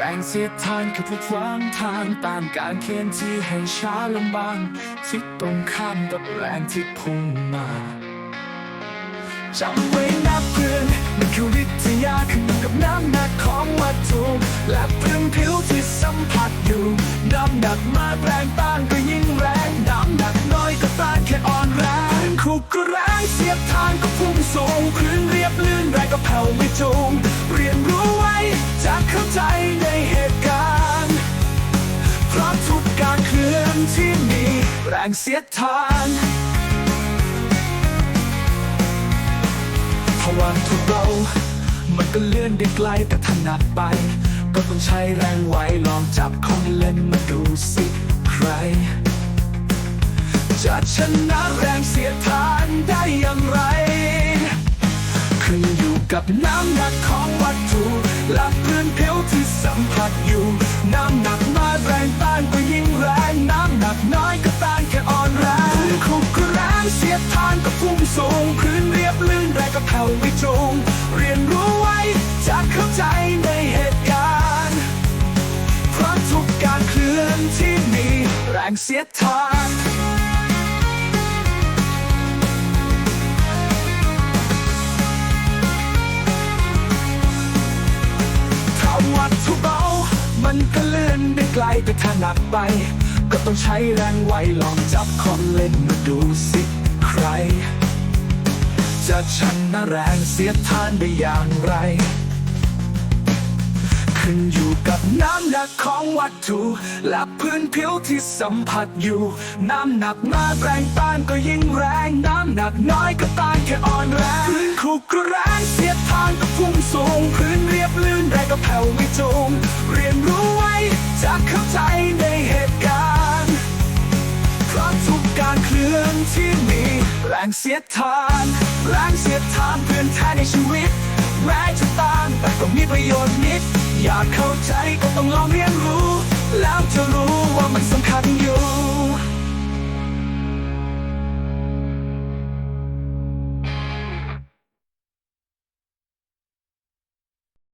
แรงเสียดทานกับผู้ขวางทางตามการเขียนที่ให้ช้าลำบางที่ตรงข้ามกับแรงที่พุ่งมาจำไว้นะเพื่อนมันคือวิทยาขึ้นอกับน้ำหนักของวัตถุและพื้นผิวที่สัมผัสอยู่น้ำหนักมากแรงต้านก็ยิ่งแรงน้ำหนักน้อยก็ต้านแค่อ่อนแรงคุกก็แรงเสียบทางก็พุ่งสูงพื้นเรียบลื่นแรงก็แผ่วไม่จูงเรียนรู้ว้จ แรงเสียดทานเพราว่าทุกเรา มันก็เลื่อนได้ไกลแต่ถนัดไป ก็ต้องใช้แรงไว้ลองจับของเล่นมาดูสิใคร จะชนะแรงเสียดทานได้อย่างไร ขึ้นอยู่กับน้ำหนักของวัตถุ และพื้นผิวที่สัมผัสอยู่ น้ำหนัก ก็เสียทานก็พุ่งสูงพื้นเรียบลื่นแรงก็แผ่วไม่จง เรียนรู้ไว้จะเข้าใจในเหตุการณ์เพราะทุกการเคลื่อนที่มีแรงเสียทานถ้าวัตถุเบา มันก็เลื่อนได้ไกลแต่ถ้าหนักไป ก็ต้องใช้แรงไวลองจับของเล่นมาดูสิใคร จะชนะแรงเสียทานได้อย่างไร ขึ้นอยู่กับน้ำหนักของวัตถุ และพื้นผิวที่สัมผัสอยู่ น้ำหนักมากแรงต้านก็ยิ่งแรง น้ำหนักน้อยก็ต้านแค่อ่อนแรงพื้นขรุกก็แรงเสียทานก็พุ่งสูง พื้นเรียบลื่นแรงก็แผ่วไม่จงเรียนรู้ไว้จะเข้าใจ ที่มีแรงเสียดทานแรงเสียดทานเพื่อนแท้ในชีวิตแม้จะต่างแต่ก็มีประโยชน์นิด อยากเข้าใจก็ต้องลองเรียนรู้ แล้วจะรู้ว่ามันสำคัญอยู่